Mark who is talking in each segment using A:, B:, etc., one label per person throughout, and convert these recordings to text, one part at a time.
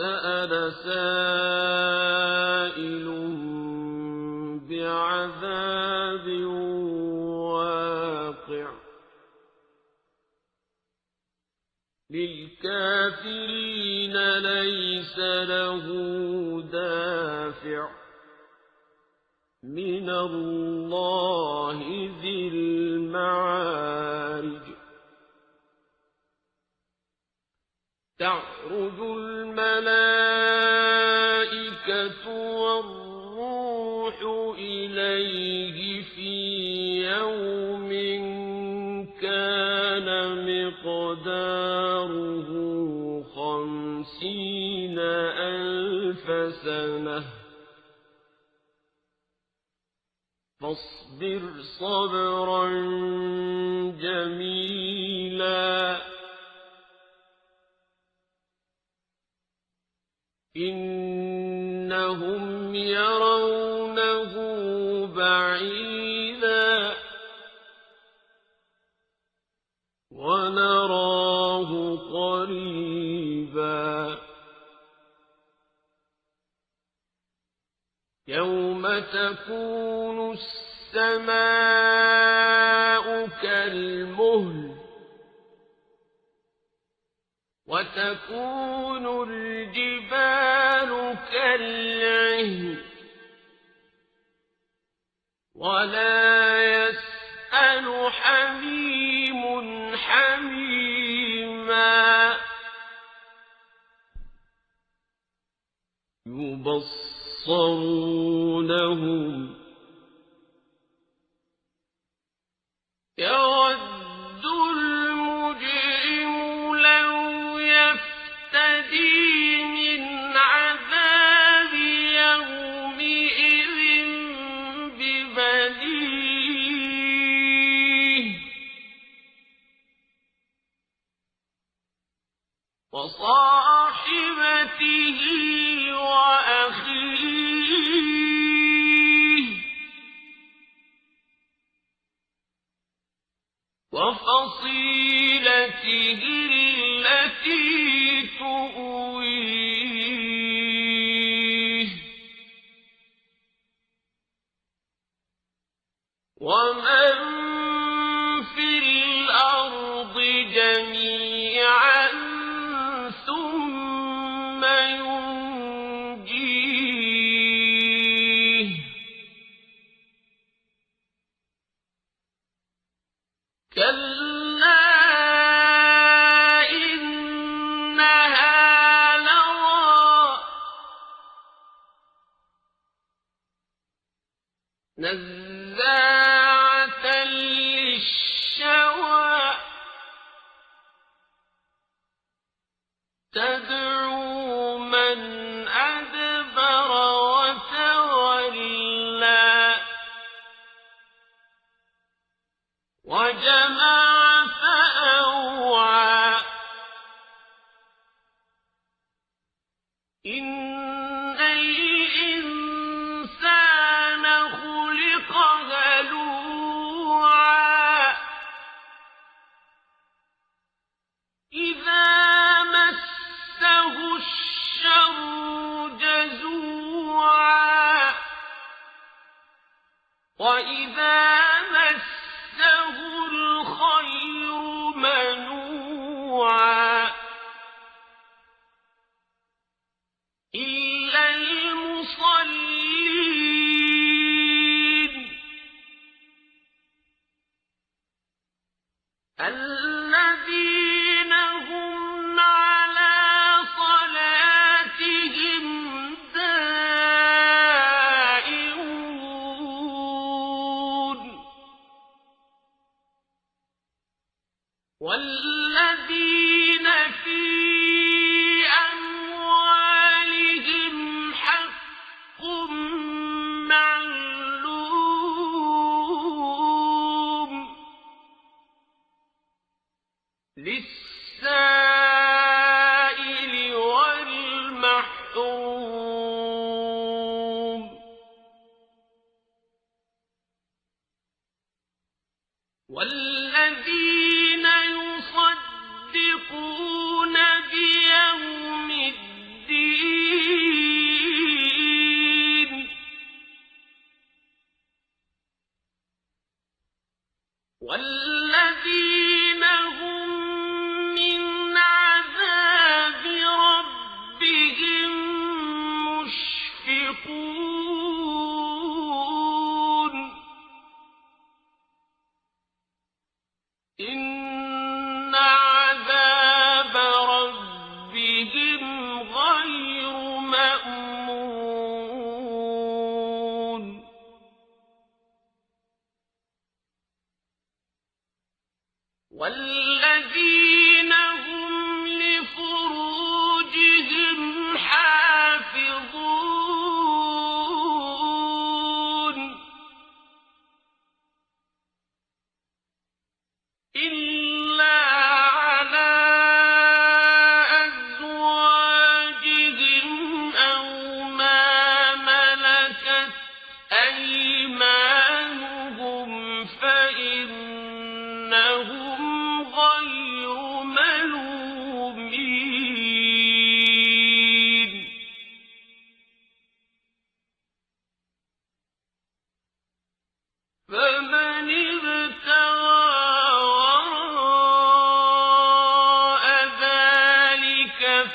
A: سأل سائل بعذاب واقع. للكافرين ليس له دافع. من الله ذي المعارج تعرج الملائكة والروح إليه في يوم كان مقداره خمسين ألف سنة فاصبر صبرا جميلا إنهم يرونه بعيدا. ونراه قريبا. يوم تكون السماء كالمهل. وتكون الجبال كالعهن ولا يسأل حميم حميما. يبصرونهم وفصيلته التي تؤويه تدعو وال والذين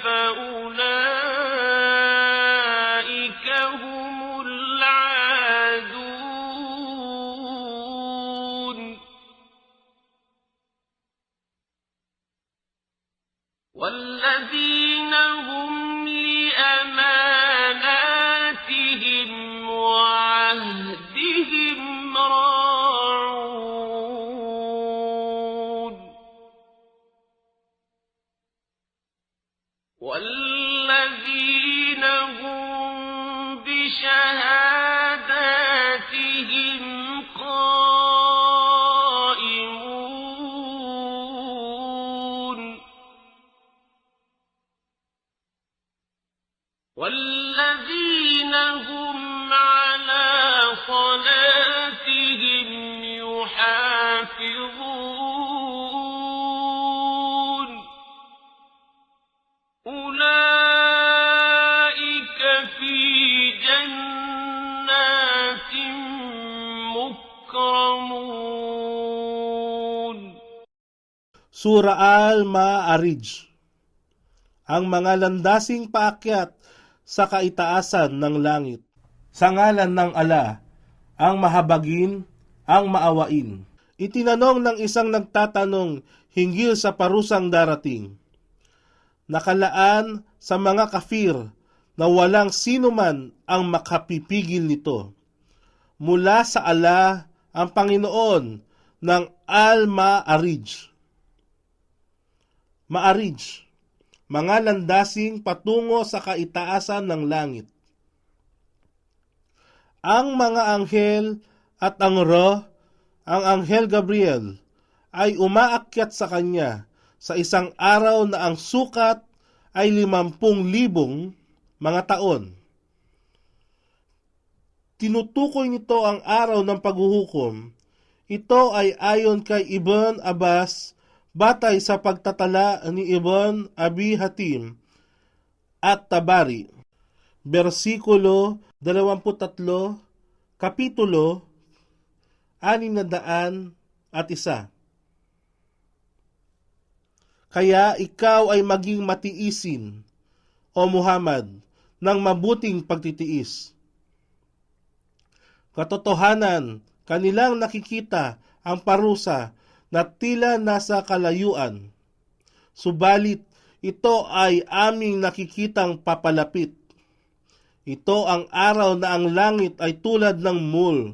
A: كفأوا والذين هم على صلاتهم يحافظون. أولئك في جنات مكرمون.
B: Sura Al-Ma'arij. Ang mga landasing paakyat sa kaitaasan ng langit. Sa ngalan ng ala, ang mahabagin, ang maawain. Itinanong ng isang nagtatanong hinggil sa parusang darating. Nakalaan sa mga kafir na walang sino man ang makapipigil nito. Mula sa ala ang Panginoon ng Al-Ma'arij. Maarij, mga landasing patungo sa kaitaasan ng langit. Ang mga anghel at ang roh, ang anghel Gabriel, ay umaakyat sa kanya sa isang araw na ang sukat ay limampung libong mga taon. Tinutukoy nito ang araw ng paghuhukom. Ito ay ayon kay Ibn Abbas batay sa pagtatala ni Ibn Abi Hatim at Tabari. Versikulo 23, Kapitulo 600 at isa. Kaya ikaw ay maging matiisin, O Muhammad, ng mabuting pagtitiis. Katotohanan, kanilang nakikita ang parusa na tila nasa kalayuan. Subalit, ito ay aming nakikitang papalapit. Ito ang araw na ang langit ay tulad ng mul.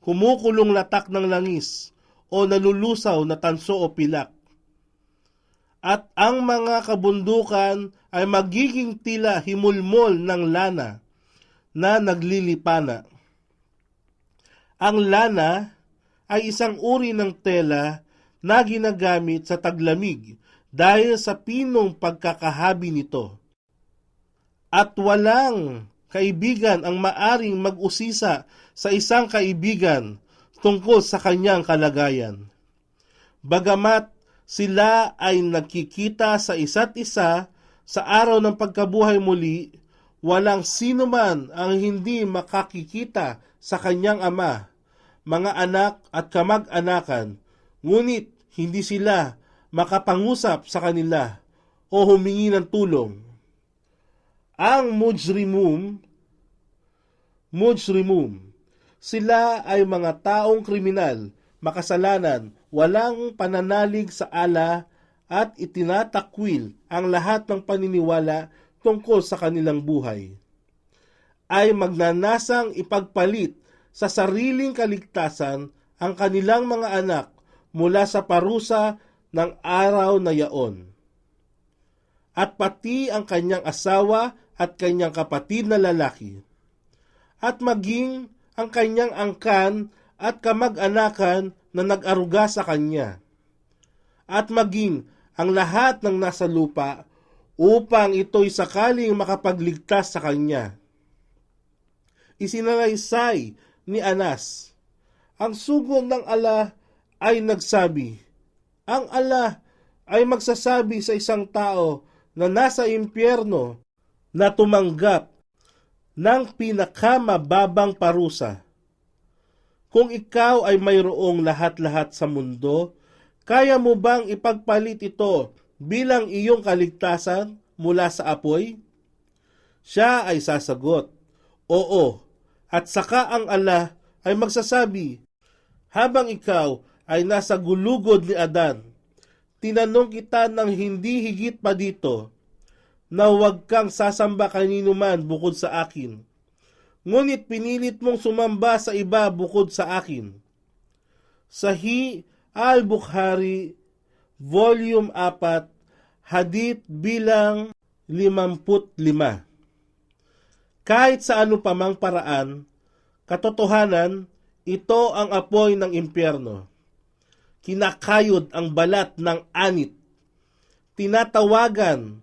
B: Kumukulong latak ng langis o nalulusaw na tanso o pilak. At ang mga kabundukan ay magiging tila himulmol ng lana na naglilipana. Ang lana ay isang uri ng tela na ginagamit sa taglamig dahil sa pinong pagkakahabi nito. At walang kaibigan ang maaring mag-usisa sa isang kaibigan tungkol sa kanyang kalagayan. Bagamat sila ay nagkikita sa isa't isa sa araw ng pagkabuhay muli, walang sino man ang hindi makakikita sa kanyang ama mga anak at kamag-anakan, ngunit hindi sila makapangusap sa kanila o humingi ng tulong. Ang mujrimum, mujrimum, sila ay mga taong kriminal, makasalanan, walang pananalig sa ala at itinatakwil ang lahat ng paniniwala tungkol sa kanilang buhay. Ay magnanasang ipagpalit sa sariling kaligtasan ang kanilang mga anak mula sa parusa ng araw na yaon. At pati ang kanyang asawa at kanyang kapatid na lalaki. At maging ang kanyang angkan at kamag-anakan na nag-aruga sa kanya. At maging ang lahat ng nasa lupa upang ito'y sakaling makapagligtas sa kanya. Isinalaysay ni Anas. Ang sugo ng ala ay nagsabi, Ang ala ay magsasabi sa isang tao na nasa impyerno na tumanggap ng pinakamababang parusa. Kung ikaw ay mayroong lahat-lahat sa mundo, kaya mo bang ipagpalit ito bilang iyong kaligtasan mula sa apoy? Siya ay sasagot, Oo, at saka ang ala ay magsasabi, habang ikaw ay nasa gulugod ni Adan, tinanong kita ng hindi higit pa dito, na huwag kang sasamba kanino man bukod sa akin. Ngunit pinilit mong sumamba sa iba bukod sa akin. Sahi al-Bukhari, Volume 4, Hadith bilang Kahit sa ano pamang paraan, katotohanan, ito ang apoy ng impyerno. Kinakayod ang balat ng anit. Tinatawagan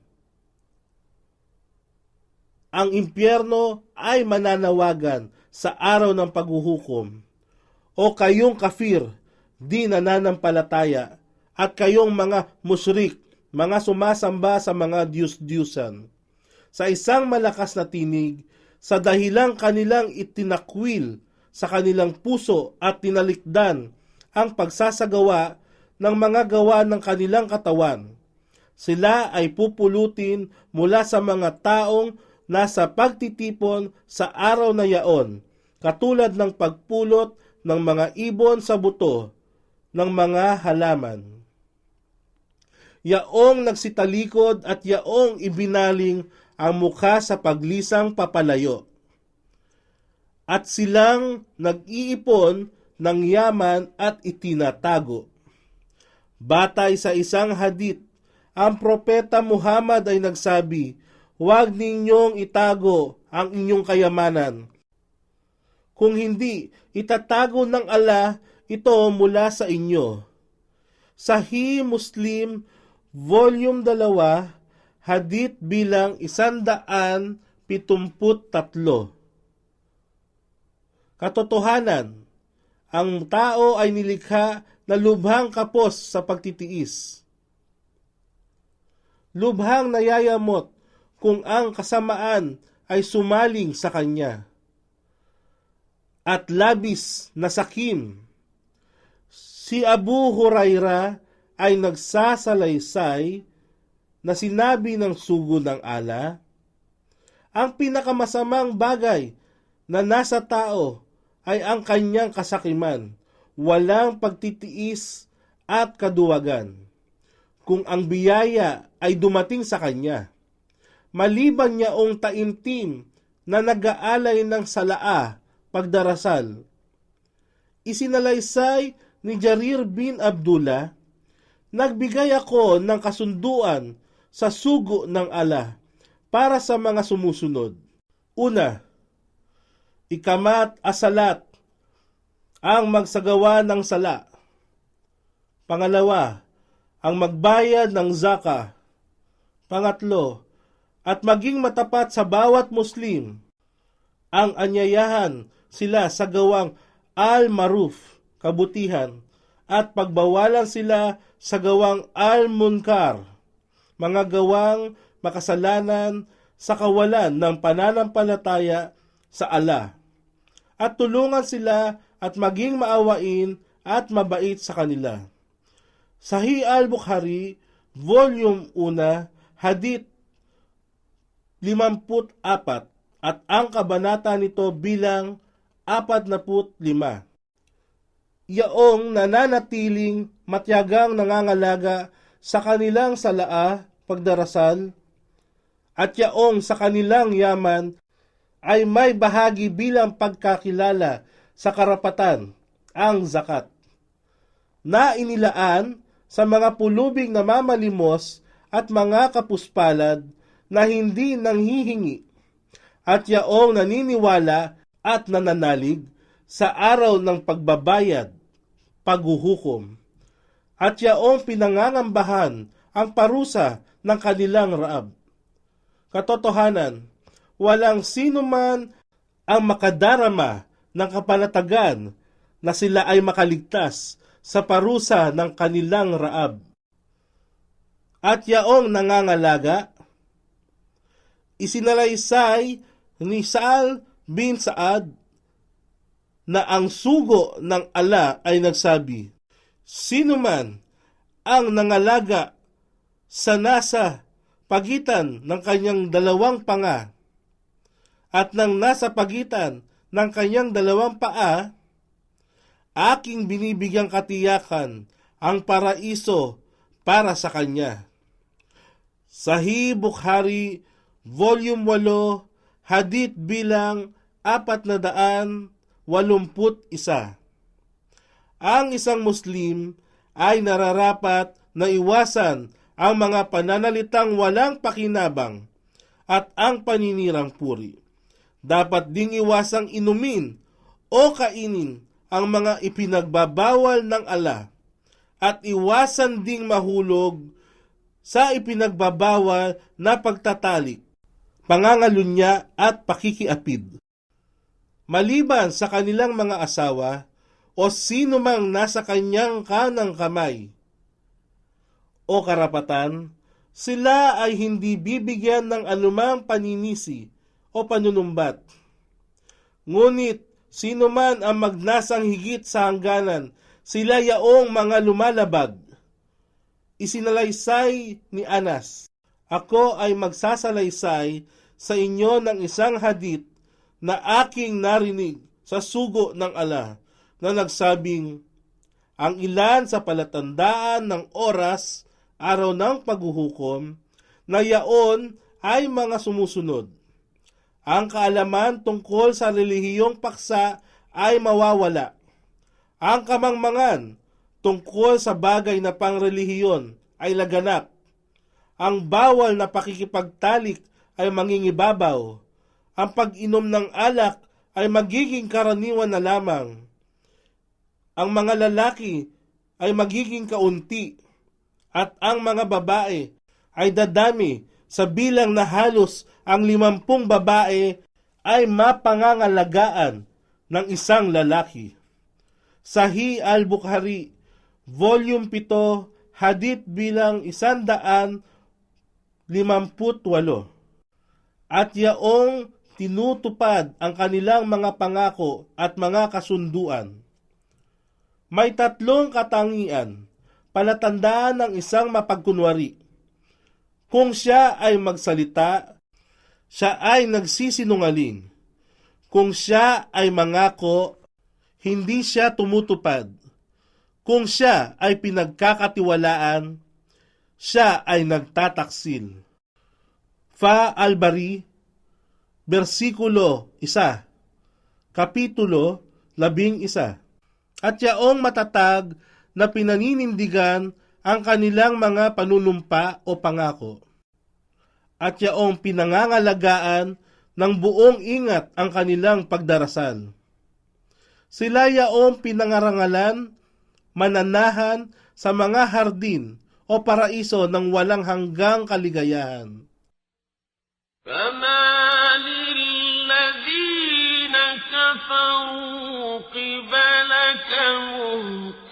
B: ang impyerno ay mananawagan sa araw ng paghuhukom. O kayong kafir, di nananampalataya, at kayong mga musyrik, mga sumasamba sa mga Diyos-Diyusan. Sa isang malakas na tinig, sa dahilang kanilang itinakwil sa kanilang puso at tinalikdan ang pagsasagawa ng mga gawa ng kanilang katawan. Sila ay pupulutin mula sa mga taong nasa pagtitipon sa araw na yaon, katulad ng pagpulot ng mga ibon sa buto ng mga halaman. Yaong nagsitalikod at yaong ibinaling ang mukha sa paglisang papalayo. At silang nag-iipon ng yaman at itinatago. Batay sa isang hadit, ang propeta Muhammad ay nagsabi, Huwag ninyong itago ang inyong kayamanan. Kung hindi, itatago ng Allah ito mula sa inyo. Sahih Muslim, Volume 2, Hadith bilang 173. Katotohanan, ang tao ay nilikha na lubhang kapos sa pagtitiis. Lubhang nayayamot kung ang kasamaan ay sumaling sa kanya. At labis na sakim. Si Abu Huraira ay nagsasalaysay na sinabi ng sugo ng ala, ang pinakamasamang bagay na nasa tao ay ang kanyang kasakiman, walang pagtitiis at kaduwagan. Kung ang biyaya ay dumating sa kanya, maliban niya ong taimtim na nag-aalay ng salaa pagdarasal. Isinalaysay ni Jarir bin Abdullah, Nagbigay ako ng kasunduan sa sugo ng ala para sa mga sumusunod. Una, ikamat asalat ang magsagawa ng sala. Pangalawa, ang magbayad ng zaka. Pangatlo, at maging matapat sa bawat Muslim. Ang anyayahan sila sa gawang al-maruf, kabutihan, at pagbawalan sila sa gawang al-munkar, mga gawang makasalanan sa kawalan ng pananampalataya sa Allah, at tulungan sila at maging maawain at mabait sa kanila. Sahih al-Bukhari, Volume 1, Hadith 54 at ang kabanata nito bilang 45. Yaong nananatiling matyagang nangangalaga sa kanilang salaa pagdarasal at yaong sa kanilang yaman ay may bahagi bilang pagkakilala sa karapatan ang zakat. Na inilaan sa mga pulubing namamalimos at mga kapuspalad na hindi nanghihingi at yaong naniniwala at nananalig sa araw ng pagbabayad, paghuhukom, at yaong pinangangambahan ang parusa ng kanilang raab. Katotohanan, walang sino man ang makadarama ng kapanatagan na sila ay makaligtas sa parusa ng kanilang raab. At yaong nangangalaga isinalaysay ni Saal bin Saad na ang sugo ng ala ay nagsabi, Sino man ang nangalaga sa nasa pagitan ng kanyang dalawang panga at ng nasa pagitan ng kanyang dalawang paa, aking binibigyang katiyakan ang paraiso para sa kanya. Sahih Bukhari Volume 8, Hadith bilang 481. Ang isang Muslim ay nararapat na iwasan ang mga pananalitang walang pakinabang at ang paninirang puri. Dapat ding iwasang inumin o kainin ang mga ipinagbabawal ng ala at iwasan ding mahulog sa ipinagbabawal na pagtatalik, pangangalunya at pakikiapid. Maliban sa kanilang mga asawa o sino mang nasa kanyang kanang kamay o karapatan, sila ay hindi bibigyan ng anumang paninisi o panunumbat. Ngunit sino man ang magnasang higit sa hangganan, sila yaong mga lumalabag. Isinalaysay ni Anas, Ako ay magsasalaysay sa inyo ng isang hadit na aking narinig sa sugo ng ala na nagsabing, ang ilan sa palatandaan ng oras, araw ng paghuhukom, na yaon ay mga sumusunod. Ang kaalaman tungkol sa relihiyong paksa ay mawawala. Ang kamangmangan tungkol sa bagay na pangrelihiyon ay laganap. Ang bawal na pakikipagtalik ay mangingibabaw. Ang pag-inom ng alak ay magiging karaniwan na lamang. Ang mga lalaki ay magiging kaunti at ang mga babae ay dadami sa bilang na halos ang limampung babae ay mapangangalagaan ng isang lalaki. Sahi al-Bukhari, Volume 7, Hadith bilang isandaan limamputwalo. At yaong tinutupad ang kanilang mga pangako at mga kasunduan. May tatlong katangian, palatandaan ng isang mapagkunwari. Kung siya ay magsalita, siya ay nagsisinungaling. Kung siya ay mangako, hindi siya tumutupad. Kung siya ay pinagkakatiwalaan, siya ay nagtataksil. Fa Albari, versikulo 1, kapitulo 11. At yaong matatag na pinaninindigan ang kanilang mga panunumpa o pangako. At yaong pinangangalagaan ng buong ingat ang kanilang pagdarasal. Sila yaong pinangarangalan, mananahan sa mga hardin o paraiso ng walang hanggang kaligayahan.
A: فما للذين كفروا قبلك مهطعين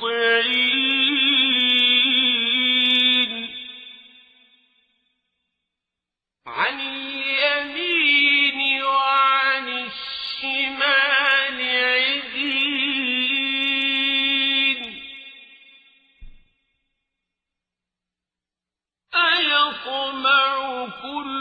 A: قُلْ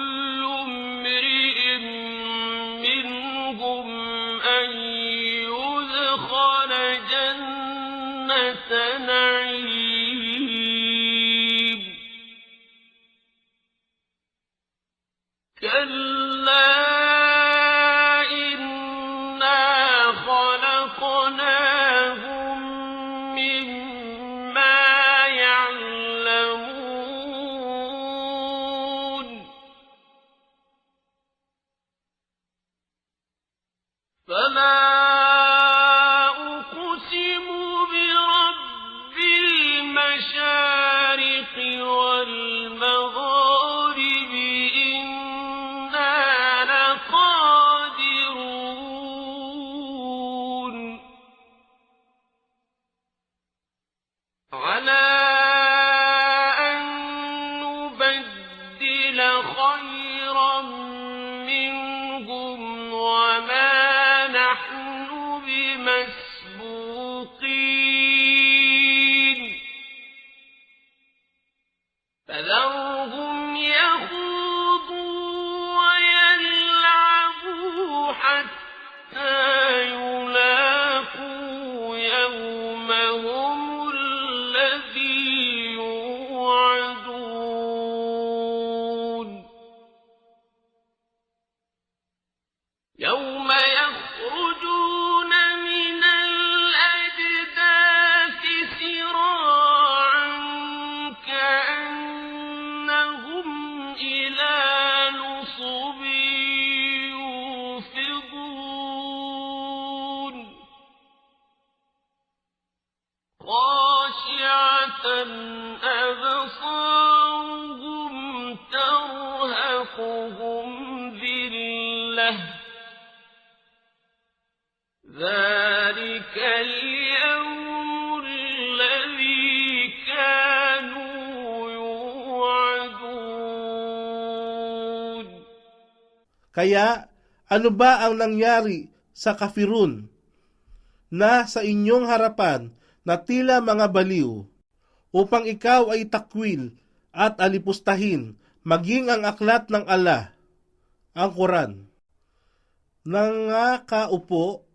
A: يوم
B: Kaya, ano ba ang nangyari sa kafirun na sa inyong harapan na tila mga baliw upang ikaw ay takwil at alipustahin maging ang aklat ng Allah, ang Quran. Nangakaupo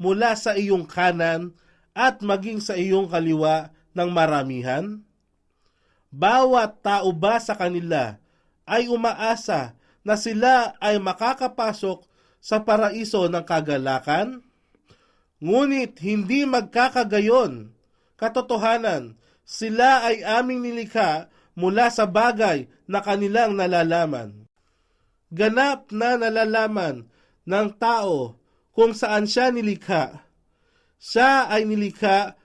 B: mula sa iyong kanan at maging sa iyong kaliwa ng maramihan? Bawat tao ba sa kanila ay umaasa na sila ay makakapasok sa paraiso ng kagalakan? Ngunit hindi magkakagayon. Katotohanan, sila ay aming nilikha mula sa bagay na kanilang nalalaman. Ganap na nalalaman ng tao kung saan siya nilikha. Siya ay nilikha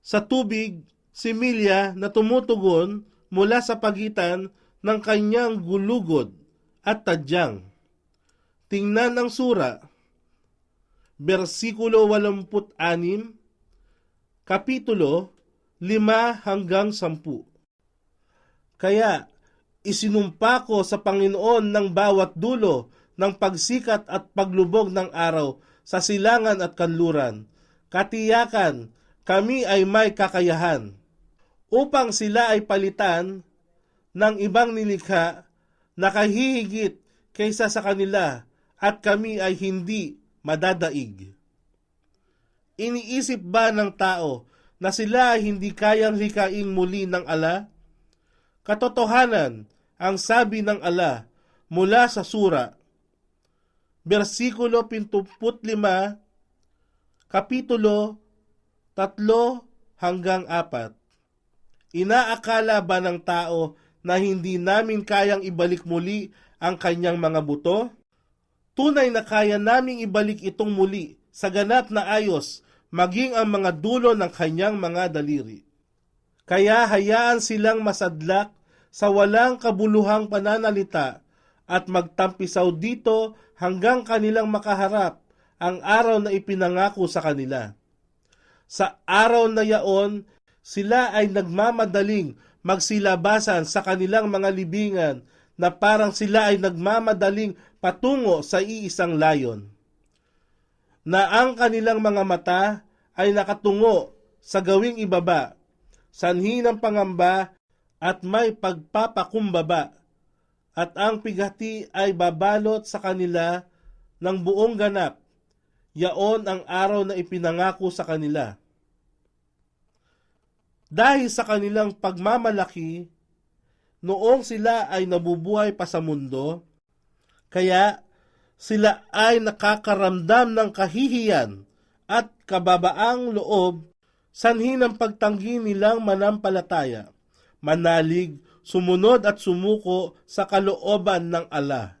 B: sa tubig, similya na tumutugon mula sa pagitan ng kanyang gulugod at tadyang. Tingnan ang sura, versikulo 86, kapitulo 5 hanggang 10. Kaya, isinumpa ko sa Panginoon ng bawat dulo ng pagsikat at paglubog ng araw sa silangan at kanluran. Katiyakan, kami ay may kakayahan upang sila ay palitan ng ibang nilikha na kahihigit kaysa sa kanila at kami ay hindi madadaig. Iniisip ba ng tao na sila ay hindi kayang hikaing muli ng ala? Katotohanan ang sabi ng ala mula sa sura, versikulo 75, kapitulo 3 hanggang 4. Inaakala ba ng tao na hindi namin kayang ibalik muli ang kanyang mga buto? Tunay na kaya naming ibalik itong muli sa ganap na ayos maging ang mga dulo ng kanyang mga daliri. Kaya hayaan silang masadlak sa walang kabuluhang pananalita at magtampisaw dito hanggang kanilang makaharap ang araw na ipinangako sa kanila. Sa araw na yaon, sila ay nagmamadaling magsilabasan sa kanilang mga libingan na parang sila ay nagmamadaling patungo sa iisang layon. Na ang kanilang mga mata ay nakatungo sa gawing ibaba, sanhi ng pangamba at may pagpapakumbaba, at ang pigati ay babalot sa kanila ng buong ganap, yaon ang araw na ipinangako sa kanila. Dahil sa kanilang pagmamalaki, noong sila ay nabubuhay pa sa mundo, kaya sila ay nakakaramdam ng kahihiyan at kababaang loob sanhi ng pagtanggi nilang manampalataya, manalig, sumunod at sumuko sa kalooban ng Allah.